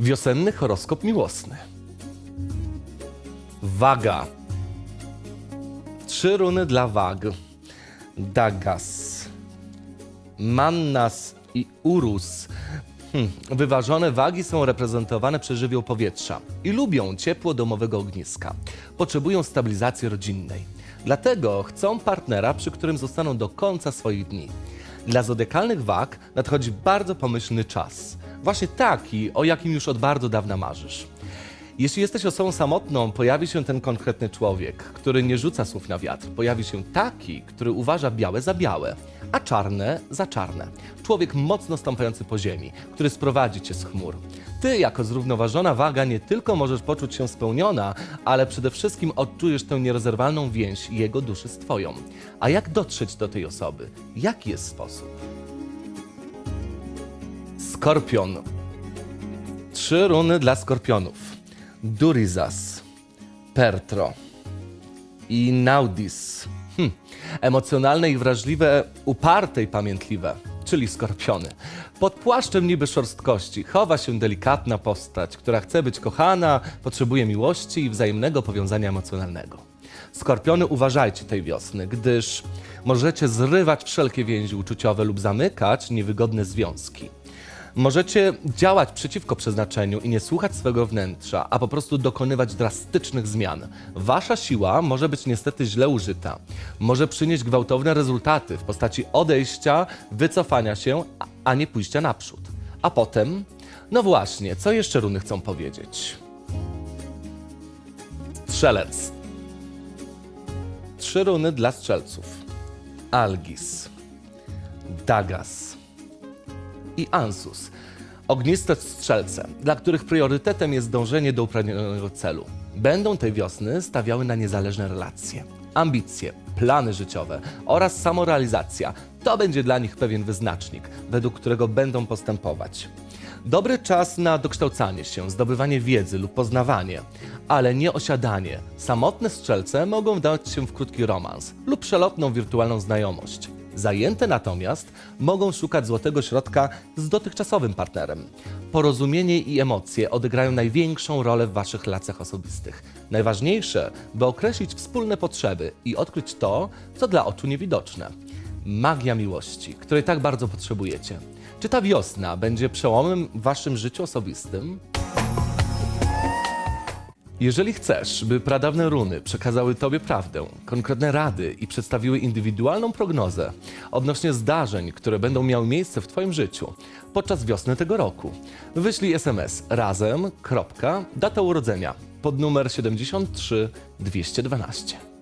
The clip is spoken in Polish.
Wiosenny horoskop miłosny. Waga. Trzy runy dla wag. Dagas, Mannas i Urus. Hmm. Wyważone wagi są reprezentowane przez żywioł powietrza i lubią ciepło domowego ogniska. Potrzebują stabilizacji rodzinnej. Dlatego chcą partnera, przy którym zostaną do końca swoich dni. Dla zodiakalnych wag nadchodzi bardzo pomyślny czas. Właśnie taki, o jakim już od bardzo dawna marzysz. Jeśli jesteś osobą samotną, pojawi się ten konkretny człowiek, który nie rzuca słów na wiatr. Pojawi się taki, który uważa białe za białe, a czarne za czarne. Człowiek mocno stąpający po ziemi, który sprowadzi cię z chmur. Ty, jako zrównoważona waga, nie tylko możesz poczuć się spełniona, ale przede wszystkim odczujesz tę nierozerwalną więź jego duszy z twoją. A jak dotrzeć do tej osoby? Jaki jest sposób? Skorpion. Trzy runy dla skorpionów. Durizas, Pertro i Naudis. Hm. Emocjonalne i wrażliwe, uparte i pamiętliwe, czyli skorpiony. Pod płaszczem niby szorstkości chowa się delikatna postać, która chce być kochana, potrzebuje miłości i wzajemnego powiązania emocjonalnego. Skorpiony, uważajcie tej wiosny, gdyż możecie zrywać wszelkie więzi uczuciowe lub zamykać niewygodne związki. Możecie działać przeciwko przeznaczeniu i nie słuchać swego wnętrza, a po prostu dokonywać drastycznych zmian. Wasza siła może być niestety źle użyta. Może przynieść gwałtowne rezultaty w postaci odejścia, wycofania się, a- nie pójścia naprzód. A potem, no właśnie, co jeszcze runy chcą powiedzieć? Strzelec. Trzy runy dla strzelców. Algis. Dagas i Ansus. Ogniste strzelce, dla których priorytetem jest dążenie do upragnionego celu. Będą tej wiosny stawiały na niezależne relacje, ambicje, plany życiowe oraz samorealizacja. To będzie dla nich pewien wyznacznik, według którego będą postępować. Dobry czas na dokształcanie się, zdobywanie wiedzy lub poznawanie, ale nie osiadanie. Samotne strzelce mogą wdać się w krótki romans lub przelotną wirtualną znajomość. Zajęte natomiast mogą szukać złotego środka z dotychczasowym partnerem. Porozumienie i emocje odegrają największą rolę w waszych relacjach osobistych. Najważniejsze, by określić wspólne potrzeby i odkryć to, co dla oczu niewidoczne. Magia miłości, której tak bardzo potrzebujecie. Czy ta wiosna będzie przełomem w waszym życiu osobistym? Jeżeli chcesz, by pradawne runy przekazały Tobie prawdę, konkretne rady i przedstawiły indywidualną prognozę odnośnie zdarzeń, które będą miały miejsce w Twoim życiu podczas wiosny tego roku, wyślij SMS razem, data urodzenia pod numer 73 212.